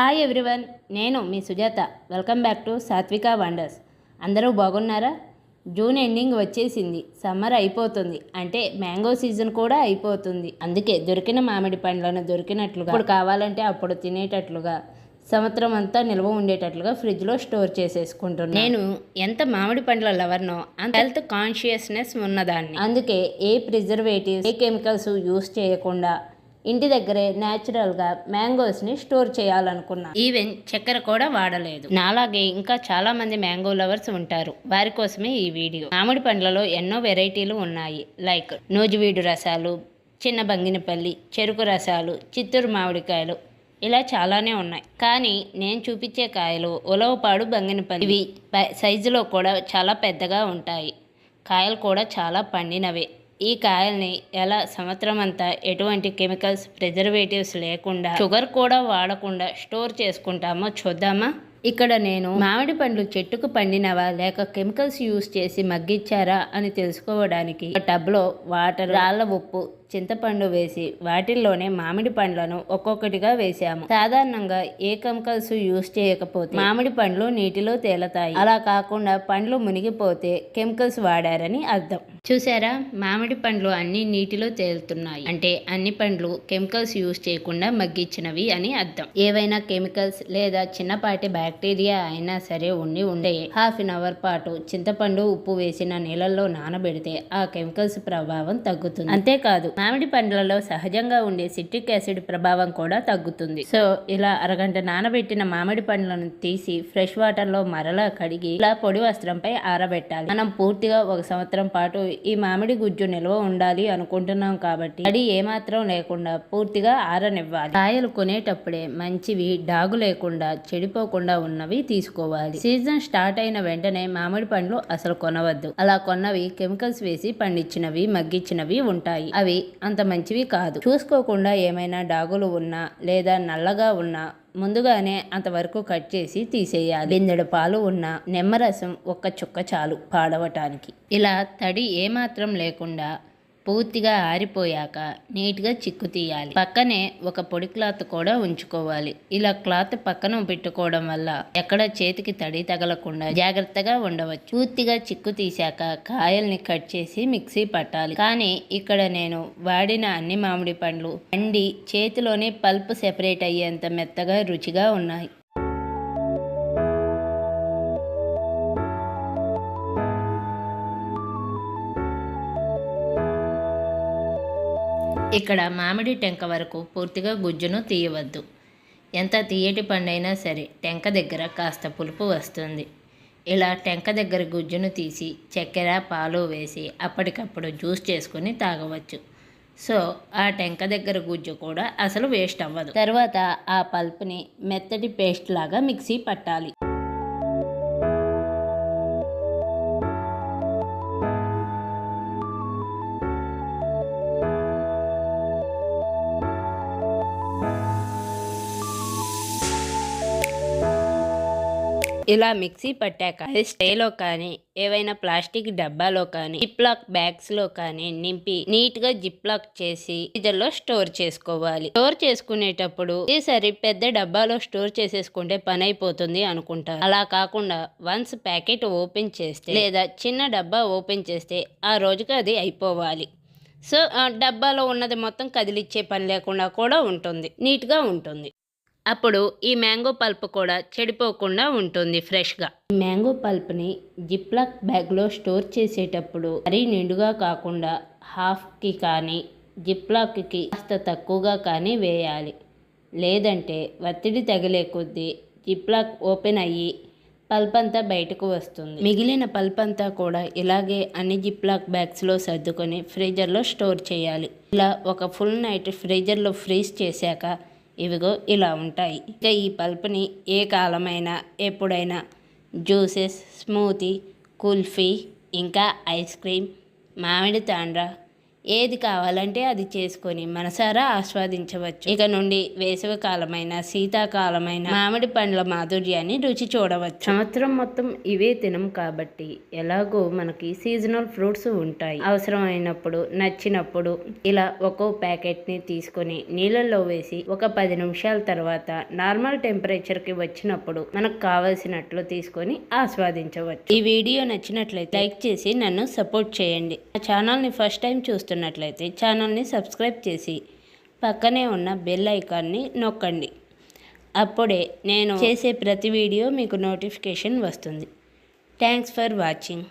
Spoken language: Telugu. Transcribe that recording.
హాయ్ ఎవ్రీవన్ నేను మీ Sujatha. Welcome back to Satvika wonders అందరూ బాగున్నారా? జూన్ ఎండింగ్ వచ్చేసింది. సమ్మర్ అయిపోతుంది. అంటే మ్యాంగో సీజన్ కూడా అయిపోతుంది. అందుకే దొరికిన మామిడి పండ్లను దొరికినట్లుగా ఇప్పుడు కావాలంటే అప్పుడు తినేటట్లుగా సంవత్సరం అంతా నిల్వ ఉండేటట్లుగా ఫ్రిడ్జ్లో స్టోర్ చేసేసుకుంటున్నాను నేను ఎంత మామిడి పండ్ల లవర్నో అంత హెల్త్ కాన్షియస్నెస్ ఉన్నదాన్ని. అందుకే ఏ ప్రిజర్వేటివ్స్ ఏ కెమికల్స్ యూస్ చేయకుండా ఇంటి దగ్గరే న్యాచురల్గా మ్యాంగోస్ని స్టోర్ చేయాలనుకున్నా. ఈవెన్ చక్కెర కూడా వాడలేదు. నాలాగే ఇంకా చాలా మంది మ్యాంగో లవర్స్ ఉంటారు. వారి కోసమే ఈ వీడియో. మామిడి పండ్లలో ఎన్నో వెరైటీలు ఉన్నాయి. లైక్ నూజివీడు రసాలు చిన్న బంగినపల్లి చెరుకు రసాలు చిత్తూరు మామిడికాయలు ఇలా చాలానే ఉన్నాయి. కానీ నేను చూపించే కాయలు ఉలవపాడు బంగినపల్లి. ఇవి సైజులో కూడా చాలా పెద్దగా ఉంటాయి. కాయలు కూడా చాలా పండినవే. ఈ కాయల్ని ఎలా సంవత్సరం అంతా ఎటువంటి కెమికల్స్ ప్రిజర్వేటివ్స్ లేకుండా షుగర్ కూడా వాడకుండా స్టోర్ చేసుకుంటామో చూద్దామా? ఇక్కడ నేను మామిడి పండ్లు చెట్టుకు పండినవా లేక కెమికల్స్ యూస్ చేసి మగ్గిచ్చారా అని తెలుసుకోవడానికి టబ్లో వాటర్ రాళ్ళ ఉప్పు చింతపండు వేసి వాటిల్లోనే మామిడి పండ్లను ఒక్కొక్కటిగా వేసాము. సాధారణంగా ఏ కెమికల్స్ యూస్ చేయకపోతే మామిడి పండ్లు నీటిలో తేలతాయి. అలా కాకుండా పండ్లు మునిగిపోతే కెమికల్స్ వాడారని అర్థం. చూసారా? మామిడి పండ్లు అన్ని నీటిలో తేలుతున్నాయి. అంటే అన్ని పండ్లు కెమికల్స్ యూస్ చేయకుండా మగ్గించినవి అని అర్థం. ఏవైనా కెమికల్స్ లేదా చిన్నపాటి బ్యాక్టీరియా అయినా సరే ఉండి ఉండే హాఫ్ అన్ అవర్ పాటు చింతపండు ఉప్పు వేసిన నీళ్ళల్లో నానబెడితే ఆ కెమికల్స్ ప్రభావం తగ్గుతుంది. అంతేకాదు మామిడి పండ్లలో సహజంగా ఉండే సిట్రిక్ యాసిడ్ ప్రభావం కూడా తగ్గుతుంది. సో ఇలా అరగంట నానబెట్టిన మామిడి పండ్లను తీసి ఫ్రెష్ వాటర్లో మరలా కడిగి ఇలా పొడి వస్త్రంపై ఆరబెట్టాలి. మనం పూర్తిగా ఒక సంవత్సరం పాటు ఈ మామిడి గుజ్జు నిల్వ ఉండాలి అనుకుంటున్నాం కాబట్టి తడి ఏమాత్రం లేకుండా పూర్తిగా ఆరనివ్వాలి. కాయలు కొనేటప్పుడే మంచివి డాగు లేకుండా చెడిపోకుండా ఉన్నవి తీసుకోవాలి. సీజన్ స్టార్ట్ అయిన వెంటనే మామిడి పండ్లు అసలు కొనవద్దు. అలా కొన్నవి కెమికల్స్ వేసి పండించినవి మగ్గించినవి ఉంటాయి. అవి అంత మంచివి కాదు. చూసుకోకుండా ఏమైనా డాగులు ఉన్నా లేదా నల్లగా ఉన్నా ముందుగానే అంతవరకు కట్ చేసి తీసేయాలి. బిందెడు పాలు ఉన్న నిమ్మరసం ఒక్క చుక్క చాలు పాడవటానికి. ఇలా తడి ఏమాత్రం లేకుండా పూర్తిగా ఆరిపోయాక నీట్గా చిక్కు తీయాలి. పక్కనే ఒక పొడి క్లాత్ కూడా ఉంచుకోవాలి. ఇలా క్లాత్ పక్కన పెట్టుకోవడం వల్ల ఎక్కడ చేతికి తడి తగలకుండా జాగ్రత్తగా ఉండవచ్చు. పూర్తిగా చిక్కు తీశాక కాయల్ని కట్ చేసి మిక్సీ పట్టాలి. కానీ ఇక్కడ నేను వాడిన అన్ని మామిడి పండ్లు పండి చేతిలోనే పల్ప్ సెపరేట్ అయ్యేంత మెత్తగా రుచిగా ఉన్నాయి. ఇక్కడ మామిడి టెంక వరకు పూర్తిగా గుజ్జును తీయవద్దు. ఎంత తీయటి పండైనా సరే టెంక దగ్గర కాస్త పులుపు వస్తుంది. ఇలా టెంక దగ్గర గుజ్జును తీసి చక్కెర పాలు వేసి అప్పటికప్పుడు జ్యూస్ చేసుకొని తాగవచ్చు. సో ఆ టెంక దగ్గర గుజ్జు కూడా అసలు వేస్ట్ అవ్వదు. తర్వాత ఆ పల్ప్ని మెత్తటి పేస్ట్ లాగా మిక్సీ పట్టాలి. ఇలా మిక్సీ పట్టాక అది స్టేలో కానీ ఏవైనా ప్లాస్టిక్ డబ్బాలో కానీ జిప్లాక్ బ్యాగ్స్లో కానీ నింపి నీట్గా జిప్లాక్ చేసి ఫ్రీజర్లో స్టోర్ చేసుకోవాలి. స్టోర్ చేసుకునేటప్పుడు ఈసారి పెద్ద డబ్బాలో స్టోర్ చేసేసుకుంటే పని అయిపోతుంది అనుకుంటారు. అలా కాకుండా వన్స్ ప్యాకెట్ ఓపెన్ చేస్తే లేదా చిన్న డబ్బా ఓపెన్ చేస్తే ఆ రోజుకి అది అయిపోవాలి. సో ఆ డబ్బాలో ఉన్నది మొత్తం కదిలిచ్చే పని లేకుండా కూడా ఉంటుంది. నీట్గా ఉంటుంది. అప్పుడు ఈ మ్యాంగో పల్ప్ కూడా చెడిపోకుండా ఉంటుంది ఫ్రెష్గా. ఈ మ్యాంగో పల్ప్ని జిప్లాక్ బ్యాగ్లో స్టోర్ చేసేటప్పుడు మరీ నిండుగా కాకుండా హాఫ్కి కానీ జిప్లాక్కి కాస్త తక్కువగా కానీ వేయాలి. లేదంటే ఒత్తిడి తగిలే కొద్దీ జిప్లాక్ ఓపెన్ అయ్యి పల్ప్ అంతా బయటకు వస్తుంది. మిగిలిన పల్ప్ అంతా కూడా ఇలాగే అన్ని జిప్లాక్ బ్యాగ్స్లో సర్దుకొని ఫ్రీజర్లో స్టోర్ చేయాలి. ఇలా ఒక ఫుల్ నైట్ ఫ్రీజర్లో ఫ్రీజ్ చేశాక ఇవిగో ఇలా ఉంటాయి. ఇక ఈ పల్ప్ని ఏ కాలమైనా ఎప్పుడైనా జ్యూసెస్ స్మూతీ కుల్ఫీ ఇంకా ఐస్ క్రీమ్ మామిడి తాండ్ర ఏది కావాలంటే అది చేసుకొని మనసారా ఆస్వాదించవచ్చు. ఇక నుండి వేసవి కాలమైన శీతాకాలమైన మామిడి పండ్ల మాధుర్యాన్ని రుచి చూడవచ్చు. సంవత్సరం మొత్తం ఇవే తినం కాబట్టి ఎలాగో మనకి సీజనల్ ఫ్రూట్స్ ఉంటాయి. అవసరమైనప్పుడు నచ్చినప్పుడు ఇలా ఒక్కో ప్యాకెట్ని తీసుకొని నీళ్ళల్లో వేసి ఒక పది నిమిషాల తర్వాత నార్మల్ టెంపరేచర్కి వచ్చినప్పుడు మనకు కావలసినట్లు తీసుకొని ఆస్వాదించవచ్చు. ఈ వీడియో నచ్చినట్లయితే లైక్ చేసి నన్ను సపోర్ట్ చేయండి. నా ఛానల్ని ఫస్ట్ టైం చూస్తున్నట్లయితే ఛానల్ని సబ్స్క్రైబ్ చేసి పక్కనే ఉన్న బెల్ ఐకాన్ని నొక్కండి. అప్పుడే నేను చేసే ప్రతి వీడియో మీకు నోటిఫికేషన్ వస్తుంది. Thanks for watching.